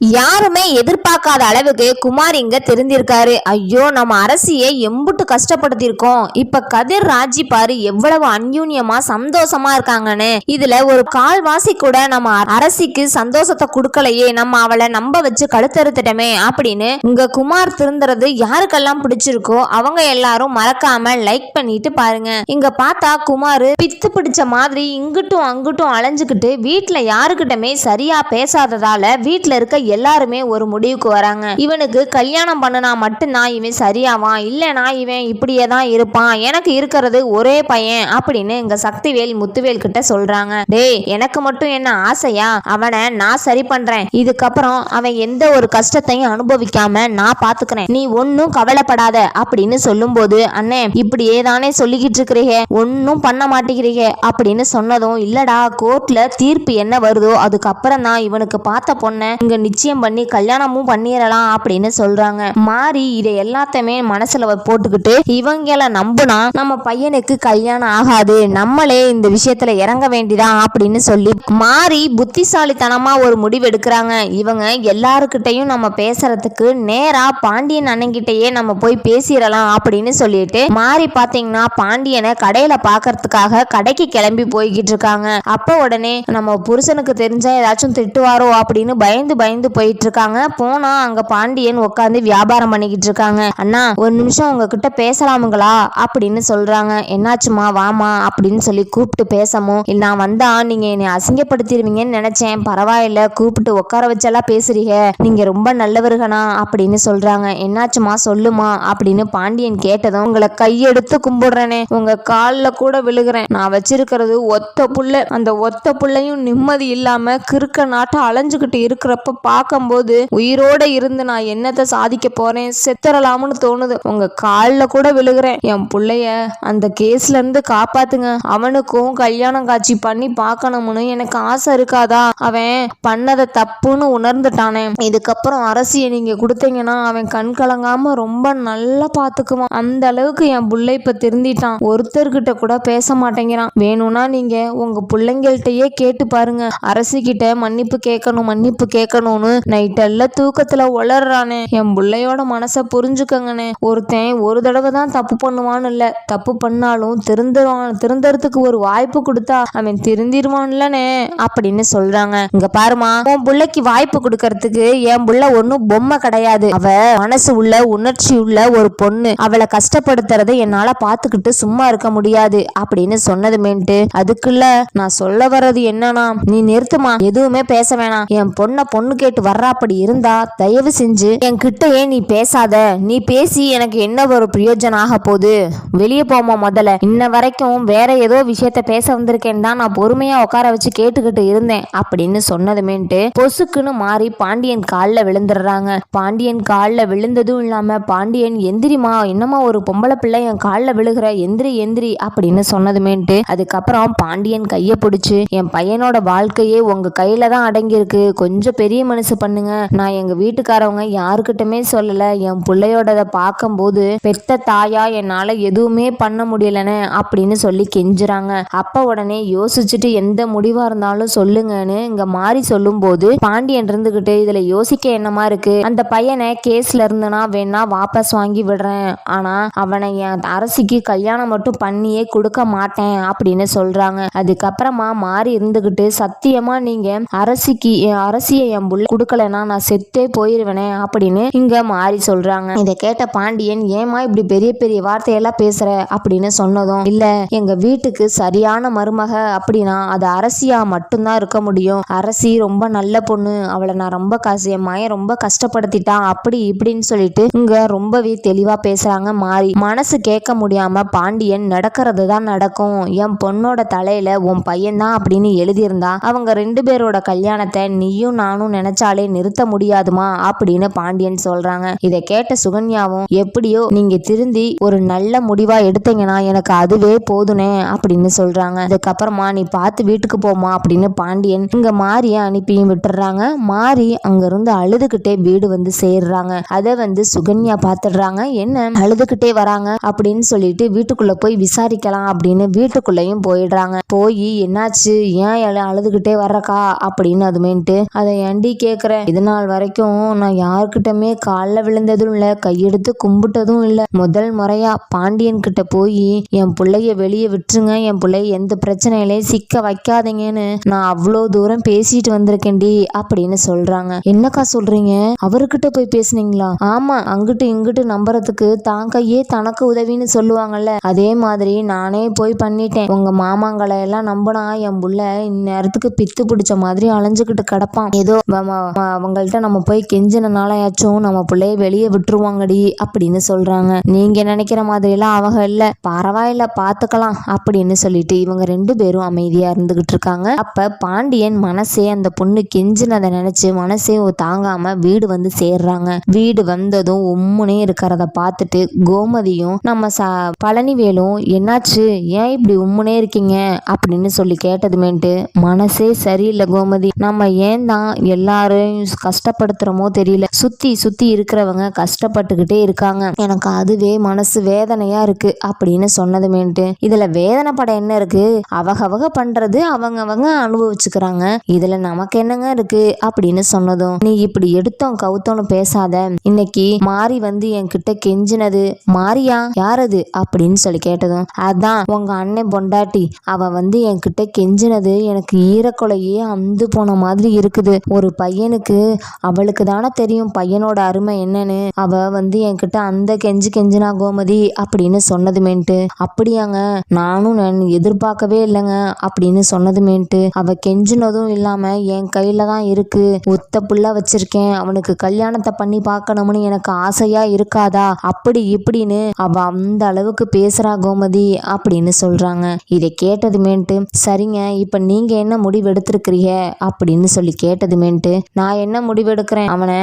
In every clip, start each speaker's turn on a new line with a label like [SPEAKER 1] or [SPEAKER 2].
[SPEAKER 1] யாருமே எதிர்பார்க்காத அளவுக்கு குமார் இங்க தெரிந்திருக்காரு. ஐயோ நம்ம அரசியை எம்புட்டு கஷ்டப்படுத்திருக்கோம் இப்ப கதிர் ராஜி பாரு எவ்வளவு அந்யூன்யமா சந்தோஷமா இருக்காங்கன்னு. இதுல ஒரு கால்வாசி கூட நம்ம அரசிக்கு சந்தோஷத்தை கொடுக்கலையே நம்ம அவளை நம்ப வச்சு கழுத்தறுத்துட்டமே அப்படின்னு இங்க குமார் திருந்துறது யாருக்கெல்லாம் பிடிச்சிருக்கோ அவங்க எல்லாரும் மறக்காம லைக் பண்ணிட்டு பாருங்க. இங்க பார்த்தா குமார் பித்து பிடிச்ச மாதிரி இங்கிட்டும் அங்கிட்டும் அலைஞ்சுக்கிட்டு வீட்டுல யாருக்கிட்டமே சரியா பேசாததால வீட்டுல இருக்க எல்லாருமே ஒரு முடிவுக்கு வராங்க. இவனுக்கு கல்யாணம் பண்ணுனா மட்டும்தான் இவன் சரியாவான் இல்லைனா இவன் இப்படியே தான் இருப்பான். எனக்கு இருக்கிறது ஒரே பையன் அப்படின்னு இங்க சக்திவேல் முத்துவேல் கிட்ட சொல்றாங்க. டேய் எனக்கு மட்டும் என்ன ஆசையா? அவனை நான் சரி பண்றேன். இதுக்கப்புறம் அவன் எந்த ஒரு கஷ்டத்தையும் அனுபவிக்காம நான் பாத்துக்கிறேன். நீ ஒன்னும் கவலைப்படாத அப்படின்னு சொல்லும்போது அண்ணே இப்படியே தானே சொல்லிக்கிட்டு இருக்கிறீங்க? ஒன்னும் பண்ண மாட்டேங்கிறீங்க. அப்படின்னு சொன்னதும் இல்லடா கோர்ட்ல தீர்ப்பு என்ன வருதோ அதுக்கப்புறம் தான் இவனுக்கு பார்த்த பொண்ணை இங்க நிச்சயம் பண்ணி கல்யாணமும் பண்ணிடலாம் அப்படின்னு சொல்றாங்க. மாறி இதை எல்லாத்தையுமே மனசுல போட்டுக்கிட்டு இவங்கள நம்புனா நம்ம பையனுக்கு கல்யாணம் ஆகாது. நம்மளே இந்த விஷயத்துல இறங்க வேண்டிதான் அப்படின்னு சொல்லி மாறி புத்திசாலித்தனமா ஒரு முடிவு எடுக்கிறாங்க. இவங்க எல்லாருக்கிட்டையும் நம்ம பேசுறதுக்கு நேரா பாண்டியன் அண்ணங்கிட்டயே நம்ம போய் பேசிடலாம் அப்படின்னு சொல்லிட்டு மாறி பாத்தீங்கன்னா பாண்டியனை கடையில பாக்குறதுக்காக கடைக்கு கிளம்பி போய்கிட்டு இருக்காங்க. அப்ப உடனே நம்ம புருஷனுக்கு தெரிஞ்சா ஏதாச்சும் திட்டுவாரோ அப்படின்னு பயந்து பயந்து போயிட்டு இருக்காங்க போனா அங்க பாண்டியன் உட்காந்து வியாபாரம் பண்ணிக்கிட்டு இருக்காங்க. அண்ணா ஒரு நிமிஷம் உங்ககிட்ட பேசலாமுங்களா? அப்படின்னு சொல்றாங்க. என்னாச்சுமா வாமா அப்படின்னு சொல்லி கூப்பிட்டு பேசமோ நான் வந்தா நீங்க என்னை அசிங்கப்படுத்திடுவீங்கன்னு நினைச்சேன். பரவாயில்ல கூப்பிட்டு உட்கார வச்செல்லாம் பேசுறீங்க. நீங்க ரொம்ப நல்லவர்களா? அப்படின்னு சொல்றாங்க. என்னாச்சுமா சொல்லுமா? அப்படின்னு பாண்டியன் கேட்டதும் உங்களை கையெடுத்து கும்பிடுறேனே. உங்க காலில் கூட விழுகிறேன். நான் வச்சிருக்கிறது ஒத்த புள்ள அந்த ஒத்த புள்ளையும் நிம்மதி இல்லாம கிறுக்க நாட்டை அலைஞ்சுக்கிட்டு இருக்கிறப்ப பார்க்கும்போது உயிரோட இருந்து நான் என்னத்தை சாதிக்க போறேன்? செத்துறலாம்னு தோணுது. உங்க காலில் கூட விழுகிறேன். என் பிள்ளைய அந்த கேஸ்ல இருந்து காப்பாத்துங்க. அவனுக்கும் கல்யாணம் காட்சி பண்ணி பார்க்கணும்னு எனக்கு ஆசை இருக்காதா? அவன் பண்ணதை தப்புன்னு உணர்ந்துட்டானே. இதுக்கப்புறம் அரசியை நீங்க கொடுத்தீங்கன்னா அவன் கண் கலங்காம ரொம்ப நல்லா பாத்துக்குவான் அந்த அளவுக்கு என் பிள்ளை இப்ப திருந்திட்டான். ஒருத்தர்கிட்ட கூட பேச மாட்டேங்கிறான். வேணும்னா நீங்க உங்க பிள்ளைங்கள்ட்டயே கேட்டு பாருங்க. அரசிக்கிட்ட கிட்ட மன்னிப்பு கேட்கணும் மன்னிப்பு கேட்கணும்னு நைட்டெல்லாம் தூக்கத்துல உளறானே. என் புள்ளையோட மனசை புரிஞ்சுக்கங்கண்ணே. ஒருத்தன் ஒரு தடவை தான் தப்பு பண்ணுவான்னு இல்ல. தப்பு பண்ணாலும் திருந்துருவான். திருந்தறதுக்கு ஒரு வாய்ப்பு கொடுத்தா அவன் திருந்திருவான்லனே அப்படின்னு சொல்றாங்க. இங்க பாருமா உன் பிள்ளைக்கு வாய்ப்பு கொடுக்கறதுக்கு என் புள்ள ஒன்னும் பொம்மை கிடையாது. அவ மனசு உள்ள உணர்ச்சி உள்ள ஒரு பொண்ணு. அவளை கஷ்டப்படுத்துறதை என்னால பாத்துக்கிட்டு சும்மா இருக்க முடியாது. அப்படின்னு சொன்னதுமேன்ட்டு. அதுக்குள்ள நான் சொல்ல வர்றது என்னன்னா நீ நிறுத்துமா எதுவுமே பேச வேணாம். என் பொண்ணை பொண்ணு கேட்டு வர்றாப்படி இருந்தா தயவு செஞ்சு என் கிட்டயே நீ பேசாத. நீ பேசி எனக்கு என்ன ஒரு பிரயோஜனம் ஆக போகுது? வெளியே போமா முதல்ல. இன்ன வரைக்கும் வேற ஏதோ விஷயத்த பேச வந்திருக்கேன் தான் நான் பொறுமையா உட்கார வச்சு கேட்டுக்கிட்டு இருந்தேன். அப்படின்னு சொன்னதுமேன்ட்டு பொசுக்குன்னு மாறி பாண்டியன் காலில் விழுந்துடுறாங்க. பாண்டியன் காலில் விழுந்ததும் இல்லாம பாண்டியன் எந்திரிமா என்னமா ஒரு பொம்பளை பிள்ளை என் காலில் விழுகிற எந்திரி எந்திரி அப்படின்னு சொன்னதுமேன்ட்டு அதுக்கப்புறம் பாண்டியன் கையை பிடிச்சி என் பையனோட வாழ்க்கையே உங்க கையில தான் அடங்கியிருக்கு. கொஞ்சம் பெரிய மனுஷன் மனசு பண்ணுங்க. நான் எங்க வீட்டுக்காரவங்க யாருக்கிட்டமே சொல்லல. என் பிள்ளையோடத பார்க்கும்போது பெத்த தாயா என்னால எதுவுமே பண்ண முடியலன்னு அப்படின்னு சொல்லி கெஞ்சுறாங்க. அப்ப உடனே யோசிச்சுட்டு எந்த முடிவா இருந்தாலும் சொல்லுங்கன்னு இங்க மாறி சொல்லும்போது பாண்டியன் இருந்துகிட்டு இதுல யோசிக்க என்னமா இருக்கு? அந்த பையனை கேஸ்ல இருந்தனா வேணா வாபஸ் வாங்கி விடுறேன். ஆனா அவனை என் அரசிக்கு கல்யாணம் மட்டும் பண்ணியே கொடுக்க மாட்டேன் அப்படின்னு சொல்றாங்க. அதுக்கப்புறமா மாறி இருந்துகிட்டு சத்தியமா நீங்க அரசிக்கு அரசிய அரசியை என் புள்ள கொடுக்கலனா நான் செத்தே போயிருவேனே அப்படின்னு இங்க மாறி சொல்றாங்க. இதை கேட்ட பாண்டியன் ஏமா இப்படி பெரிய பெரிய வார்த்தையெல்லாம் பேசுற? அப்படின்னு சொன்னதும் இல்ல எங்க வீட்டுக்கு சரியான மருமக அப்படின்னா அது அரசியா மட்டும்தான் இருக்க முடியும். அரசி ரொம்ப நல்ல பொண்ணு. அவளை நான் ரொம்ப காசு என் மாயன் ரொம்ப கஷ்டப்படுத்திட்டான். அப்படி இப்படின்னு சொல்லிட்டு இங்க ரொம்பவே தெளிவா பேசுறாங்க மாறி. மனசு கேட்க முடியாம பாண்டியன் நடக்கிறது தான் நடக்கும். என் பொண்ணோட தலையில உன் பையன் தான் அப்படின்னு எழுதியிருந்தா அவங்க ரெண்டு பேரோட கல்யாணத்தை நீயும் நானும் நினைச்சாலே நிறுத்த முடியாதுமா அப்படின்னு பாண்டியன் சொல்றாங்க. இதை கேட்ட சுகன்யாவும் எப்படியோ நீங்க திருந்தி ஒரு நல்ல முடிவா எடுத்தீங்கன்னா எனக்கு அதுவே போதுனே அப்படின்னு சொல்றாங்க. அதுக்கப்புறமா நீ பார்த்து வீட்டுக்கு போமா அப்படின்னு பாண்டியன் இங்க மாரிய அனுப்பியும் விட்டுறாங்க. மாறி அங்கிருந்து அழுதுகிட்டே வீடு வந்து சேர்றாங்க. அதை வந்து சுகன்யா பார்த்துடுறாங்க. என்ன அழுதுகிட்டே வராங்க? அப்படின்னு சொல்லிட்டு வீட்டுக்குள்ள போய் விசாரிக்கலாம் அப்படின்னு வீட்டுக்குள்ளேயும் போயிடுறாங்க. போய் என்னாச்சு? ஏன் அழுதுகிட்டே வர்றக்கா? அப்படின்னு அதுமேன்ட்டு அதை ஏண்டி கேட்குறேன் இது நாள் வரைக்கும் நான் யாருக்கிட்டமே காலில் விழுந்ததும் இல்லை கையெடுத்து கும்பிட்டதும் இல்லை. முதல் முறையா பாண்டியன் கிட்ட போய் என் பிள்ளைய வெளியே விட்டுருங்க என் பிள்ளைய எந்த பிரச்சனையிலையும் சிக்க வைக்காதீங்கன்னு நான் அவ்வளோ தூரம் பேசிட்டு வந்திருக்கேன்டி அப்படின்னு சொல்றாங்க. என்னக்கா சொல்றீங்க? அவர்கிட்ட போய் பேசுனீங்களா? ஆமா அங்கிட்டு இங்கிட்டு நம்புறதுக்கு தான் கையே தனக்கு உதவின்னு சொல்லுவாங்கல்ல. அதே மாதிரி நானே போய் பண்ணிட்டேன். உங்க மாமாங்களை எல்லாம் நம்பினா என் புள்ள இந்நேரத்துக்கு பித்து பிடிச்ச மாதிரி அலைஞ்சுக்கிட்டு கிடப்பான். ஏதோ அவங்கள்ட்ட நம்ம போய் கெஞ்சினாலயாச்சும் நம்ம பிள்ளைய வெளியே விட்டுருவாங்கடி அப்படின்னு சொல்றாங்க. நீங்க நினைக்கிற மாதிரி எல்லாம் அவங்க இல்ல. பரவாயில்ல பாத்துக்கலாம் அப்படின்னு சொல்லிட்டு இவங்க ரெண்டு பேரும் அமைதியா இருந்துகிட்டு இருக்காங்க. அப்ப பாண்டியன் மனசே அந்த பொண்ணு கெஞ்சினதை நினைச்சு மனசே தாங்காம வீடு வந்து சேர்றாங்க. வீடு வந்ததும் உம்முனே இருக்கிறத பார்த்துட்டு கோமதியும் நம்ம ச பழனிவேலும் என்னாச்சு? ஏன் இப்படி உம்முனே இருக்கீங்க? அப்படின்னு சொல்லி கேட்டதுமேட்டு மனசே சரியில்லை கோமதி. நம்ம ஏன் தான் எல்லா யாரையும் கஷ்டப்படுத்துகிறோமோ தெரியல. சுத்தி சுத்தி இருக்கிறவங்க கஷ்டப்பட்டுக்கிட்டே இருக்காங்க. எனக்கு அதுவே மனசு வேதனையா இருக்கு அப்படின்னு சொன்னதுமேட்டு இதுல படம் என்ன இருக்கு? அவகவக பண்றது அவங்க அவங்க அனுபவிச்சுக்கிறாங்க. இதுல நமக்கு என்னங்க இருக்கு? அப்படின்னு சொன்னதும் நீ இப்படி எடுத்தோம் கவுத்தோன்னு பேசாத. இன்னைக்கு மாறி வந்து என்கிட்ட கெஞ்சினது. மாறியா? யாரது அப்படின்னு சொல்லி கேட்டதும் அதான் உங்க அண்ணன் பொண்டாட்டி. அவ வந்து என்கிட்ட கெஞ்சினது எனக்கு ஈரக்குலையே அந்து போன மாதிரி இருக்குது. ஒரு பையனுக்கு. அவளுக்கு தானே தெரியும் பையனோட அருமை என்னன்னு. அவ வந்து என்கிட்ட அந்த கெஞ்சு கெஞ்சினா கோமதி அப்படின்னு சொன்னதுமேன்ட்டு. அப்படியாங்க நானும் நான் எதிர்பார்க்கவே இல்லைங்க அப்படின்னு சொன்னதுமேன்ட்டு. அவ கெஞ்சினதும் இல்லாம என் கையில தான் இருக்கு. ஒத்த புள்ள வச்சிருக்கேன். அவனுக்கு கல்யாணத்தை பண்ணி பார்க்கணும்னு எனக்கு ஆசையா இருக்காதா? அப்படி இப்படின்னு அவ அந்த அளவுக்கு பேசுறா கோமதி அப்படின்னு சொல்றாங்க. இதை கேட்டதுமேன்ட்டு சரிங்க இப்ப நீங்க என்ன முடிவு எடுத்திருக்கிறீங்க? அப்படின்னு சொல்லி கேட்டதுமேன்ட்டு நான் என்ன முடிவெடுக்கிறேன்? அவனை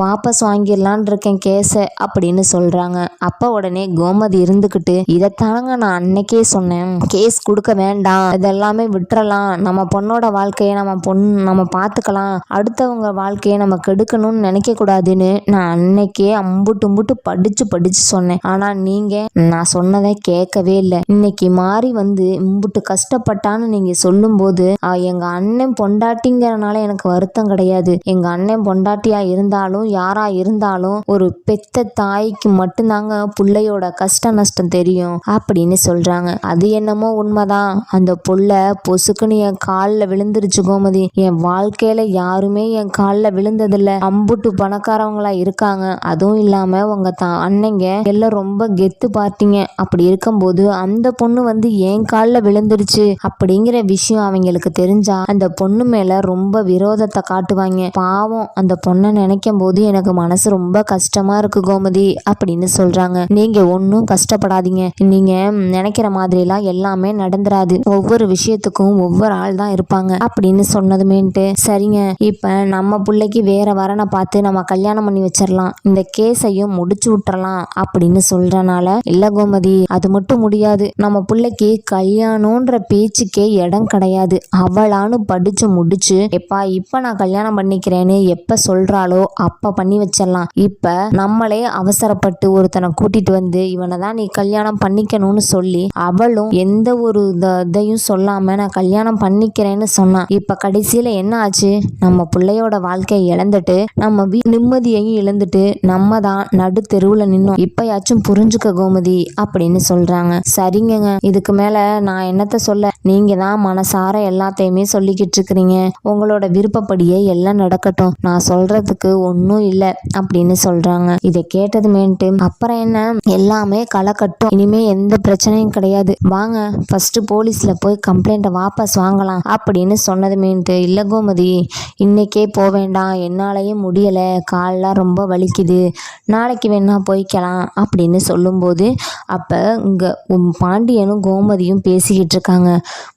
[SPEAKER 1] வாபஸ் வாங்கிடலான் இருக்கேன் கேஸை அப்படின்னு சொல்றாங்க. அப்ப உடனே கோமதி இருந்துகிட்டு இதைத்தானங்க நான் அன்னைக்கே சொன்னேன். கேஸ் கொடுக்க வேண்டாம். இதெல்லாமே விட்டுறலாம். நம்ம பொண்ணோட வாழ்க்கையை நம்ம பொண்ணு நம்ம பார்த்துக்கலாம் அடுத்தவங்க வாழ்க்கையை நம்ம கெடுக்கணும்னு நினைக்க கூடாதுன்னு நான் அன்னைக்கே அம்புட்டு அம்புட்டு படிச்சு படிச்சு சொன்னேன். ஆனா நீங்க நான் சொன்னதை கேட்கவே இல்லை. இன்னைக்கு மாறி வந்து இம்புட்டு கஷ்டப்பட்டான்னு நீங்க சொல்லும்போது எங்க அண்ணன் பொண்டாட்டிங்கிறனால எனக்கு வருத்தம் கிடையாது. எங்க அண்ணன் பொண்டாட்டியா இருந்தாலும் யாரா இருந்தாலும் ஒரு பெத்த தாய்க்கு மட்டும்தாங்க பிள்ளையோட கஷ்ட நஷ்டம் தெரியும் அப்படின்னு சொல்றாங்க. அது என்னமோ உண்மைதான். அந்த புள்ள பொசுக்குன்னு என் காலில் விழுந்துருச்சு கோமதி. என் வாழ்க்கையில யாருமே என் காலில் விழுந்ததில்ல. அம்புட்டு பணக்காரவங்களா இருக்காங்க. அதுவும் இல்லாம உங்க தா அன்னைங்க எல்லாம் ரொம்ப கெத்து பார்த்தீங்க. அப்படி இருக்கும்போது அந்த பொண்ணு வந்து என் காலில் விழுந்துருச்சு. அப்படிங்கிற விஷயம் அவங்களுக்கு தெரிஞ்சா அந்த பொண்ணு மேல ரொம்ப விரோதத்தை காட்டுவாங்க. பாவம் அந்த பொண்ணை நினைக்கும் போது எனக்கு மனசு ரொம்ப கஷ்டமா இருக்கு கோமதி அப்படின்னு சொல்றாங்க. நீங்க ஒன்றும் கஷ்டப்படாதீங்க. நீங்க நினைக்கிற மாதிரிலாம் எல்லாமே நடந்துராது. ஒவ்வொரு விஷயத்துக்கும் ஒவ்வொரு ஆள் தான் இருப்பாங்க அப்படின்னு சொன்னதுமேன்ட்டு. சரிங்க இப்போ நம்ம பிள்ளைக்கு வேற வரனை பார்த்து நம்ம கல்யாணம் பண்ணி வச்சிடலாம் இந்த கேஸையும் முடிச்சு விட்டுறலாம் அப்படின்னு சொல்றனால இல்ல கோமதி அது மட்டும் முடியாது. நம்ம பிள்ளைக்கு கல்யாணம்ன்ற பேச்சுக்கே இடம் கிடையாது. அவளான்னு படிச்சு முடிச்சு எப்பா இப்ப நான் கல்யாணம் பண்ணிக்கிறேன்னு எப்ப சொல்றாளோ அப்ப பண்ணி வச்சிடலாம். இப்ப நம்மளே அவசரப்பட்டு ஒருத்தனை கூட்டிட்டு வந்து இவனை தான் நீ கல்யாணம் பண்ணிக்கணும்னு சொல்லி அவளும் எந்த ஒரு இதையும் சொல்லாம நான் கல்யாணம் பண்ணிக்கிறேன்னு சொன்னான் இப்ப கடைசியில என்ன ஆச்சு? நம்ம பிள்ளையோட வாழ்க்கையை இழந்துட்டு நம்ம வீ நிம்மதியையும் இழந்துட்டு நம்ம தான் நடு தெருவுல நின்னோம். இப்பயாச்சும் புரிஞ்சுக்க கோமதி அப்படின்னு சொல்றாங்க. சரிங்கங்க. இதுக்கு மேல நான் என்னத்த சொல்ல? நீங்க தான் மனசார எல்லாத்தையுமே சொல்லிக்கிட்டு இருக்கிறீங்க. உங்களோட விருப்பப்படியே எல்லாம் நடக்கட்டும். நான் சொல்றதுக்கு ஒன்றும் இல்லை அப்படின்னு சொல்றாங்க. இதை கேட்டதுமேன்ட்டு அப்புறம் என்ன? எல்லாமே களைக்கட்டும் இனிமே எந்த பிரச்சனையும் கிடையாது. வாங்க ஃபர்ஸ்ட் போலீஸ்ல போய் கம்ப்ளைண்ட்டை வாபஸ் வாங்கலாம் அப்படின்னு சொன்னதுமேன்ட்டு இல்லை கோமதி இன்னைக்கே போக வேண்டாம். என்னாலையும் முடியலை. கால்லாம் ரொம்ப வலிக்குது. நாளைக்கு வேணா போய்க்கலாம் அப்படின்னு சொல்லும்போது அப்போ இங்கே பாண்டியனும் கோமதியும் பேசிக்கிட்டு இருக்காங்க.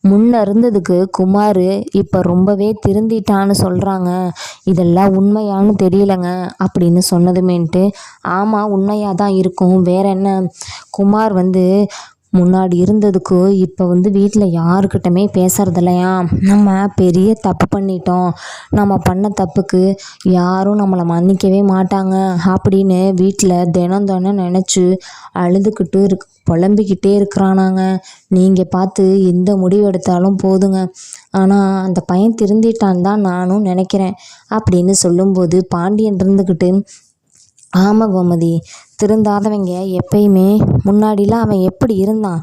[SPEAKER 1] முன்ன இருந்ததுக்கு குமார் இப்போ ரொம்பவே திருந்திட்டான்னு சொல்கிறாங்க இதெல்லாம் உண்மையான்னு தெரியலங்க அப்படின்னு சொன்னதுமேன்ட்டு ஆமாம் உண்மையாக தான் இருக்கும். வேற என்ன? குமார் வந்து முன்னாடி இருந்ததுக்கு இப்போ வந்து வீட்டில் யாருக்கிட்டமே பேசுறதில்லையா? நம்ம பெரிய தப்பு பண்ணிட்டோம். நம்ம பண்ண தப்புக்கு யாரும் நம்மளை மன்னிக்கவே மாட்டாங்க. அப்படின்னு வீட்டில் தினம் தினம் நினச்சி அழுதுகிட்டு இருக்கு புலம்பிக்கிட்டே இருக்கிறானாங்க. நீங்கள் பார்த்து எந்த முடிவு எடுத்தாலும் போதுங்க. ஆனால் அந்த பையன் திருந்திட்டான் தான் நானும் நினைக்கிறேன். அப்படின்னு சொல்லும்போது பாண்டியன் இருந்துக்கிட்டு ஆமாம் கோமதி திருந்தாதவங்க எப்பயுமே முன்னாடிலாம் அவன் எப்படி இருந்தான்?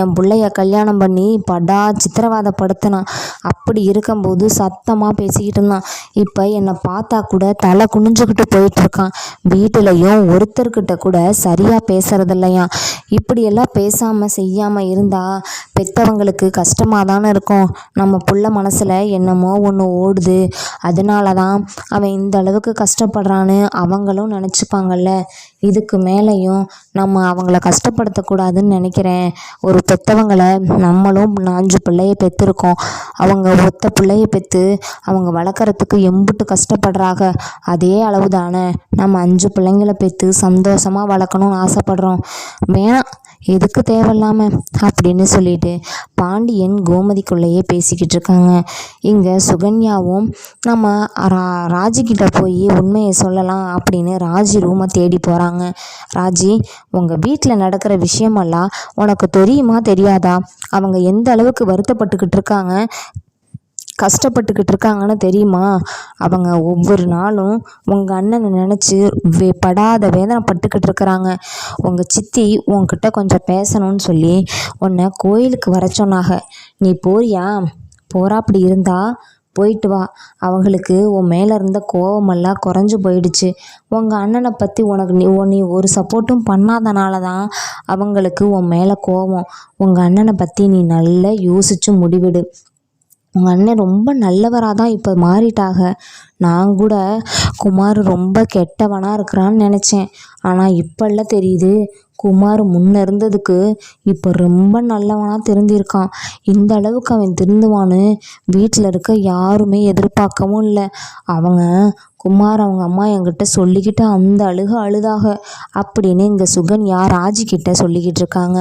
[SPEAKER 1] என் பிள்ளைய கல்யாணம் பண்ணி படா சித்திரவாதப்படுத்தினான். அப்படி இருக்கும்போது சத்தமாக பேசிக்கிட்டு இருந்தான். இப்போ என்னை பார்த்தா கூட தலை குனிஞ்சுக்கிட்டு போயிட்டுருக்கான். வீட்டிலையும் ஒருத்தர்கிட்ட கூட சரியாக பேசுறதில்லையா? இப்படியெல்லாம் பேசாமல் செய்யாமல் இருந்தால் பெற்றவங்களுக்கு கஷ்டமாக தானே இருக்கும். நம்ம புள்ள மனசில் என்னமோ ஒன்று ஓடுது. அதனால தான் அவன் இந்த அளவுக்கு கஷ்டப்படுறான்னு அவங்களும் நினச்சிப்பாங்கல்ல. இதுக்கு மேலேயும் நம்ம அவங்கள கஷ்டப்படுத்தக்கூடாதுன்னு நினைக்கிறேன். ஒரு பெற்றவங்களை நம்மளும் அஞ்சு பிள்ளைய பெற்றிருக்கோம் அவங்க ஒத்த பிள்ளைய பெற்று அவங்க வளர்க்குறதுக்கு எம்புட்டு கஷ்டப்படுறாங்க. அதே அளவு தானே நம்ம அஞ்சு பிள்ளைங்களை பெற்று சந்தோஷமாக வளர்க்கணும்னு ஆசைப்படுறோம். வேணாம். எதுக்கு தேவையில்லாம? அப்படின்னு சொல்லிட்டு பாண்டியன் கோமதிக்குள்ளேயே பேசிக்கிட்டு இருக்காங்க. இங்கே சுகன்யாவும் நம்ம ரா ராஜிக்கிட்ட போய் உண்மையை சொல்லலாம் அப்படின்னு ராஜி ரூமை தேடி போகிறாங்க ராஜி உங்கள் வீட்டில் நடக்கிற விஷயமெல்லாம் உனக்கு தெரியுமா தெரியாதா? அவங்க எந்த அளவுக்கு வருத்தப்பட்டுக்கிட்டு இருக்காங்க? கஷ்டப்பட்டுக்கிட்டு இருக்காங்கன்னு தெரியுமா? அவங்க ஒவ்வொரு நாளும் உங்கள் அண்ணனை நினச்சி வே படாத வேதனைப்பட்டுக்கிட்டு இருக்கிறாங்க. உங்கள் சித்தி உன்கிட்ட கொஞ்சம் பேசணும்னு சொல்லி உன்னை கோயிலுக்கு வர சொன்னாங்க. நீ போறியா? போறாப்படி இருந்தா போயிட்டு வா. அவங்களுக்கு உன் மேலே இருந்த கோவமெல்லாம் குறைஞ்சி போயிடுச்சு. உங்கள் அண்ணனை பற்றி உனக்கு நீ உன் நீ ஒரு சப்போர்ட்டும் பண்ணாதனால தான் அவங்களுக்கு உன் மேலே கோவம். உங்கள் அண்ணனை பற்றி நீ நல்லா யோசிச்சு முடிவிடு. உங்கள் அண்ணன் ரொம்ப நல்லவராக தான் இப்போ மாறிட்டாக நான் கூட குமார் ரொம்ப கெட்டவனாக இருக்கிறான்னு நினச்சேன். ஆனால் இப்போல்லாம் தெரியுது குமார் முன்ன இருந்ததுக்கு இப்போ ரொம்ப நல்லவனாக திருந்திருக்கான். இந்த அளவுக்கு அவன் திருந்துவான்னு வீட்டில் இருக்க யாருமே எதிர்பார்க்கவும் இல்லை. அவங்க குமார் அவங்க அம்மா என்கிட்ட சொல்லிக்கிட்டு அந்த அழுக அழுதாக அப்படின்னு இங்கே சுகன்யா ராஜிக்கிட்ட சொல்லிக்கிட்டு இருக்காங்க.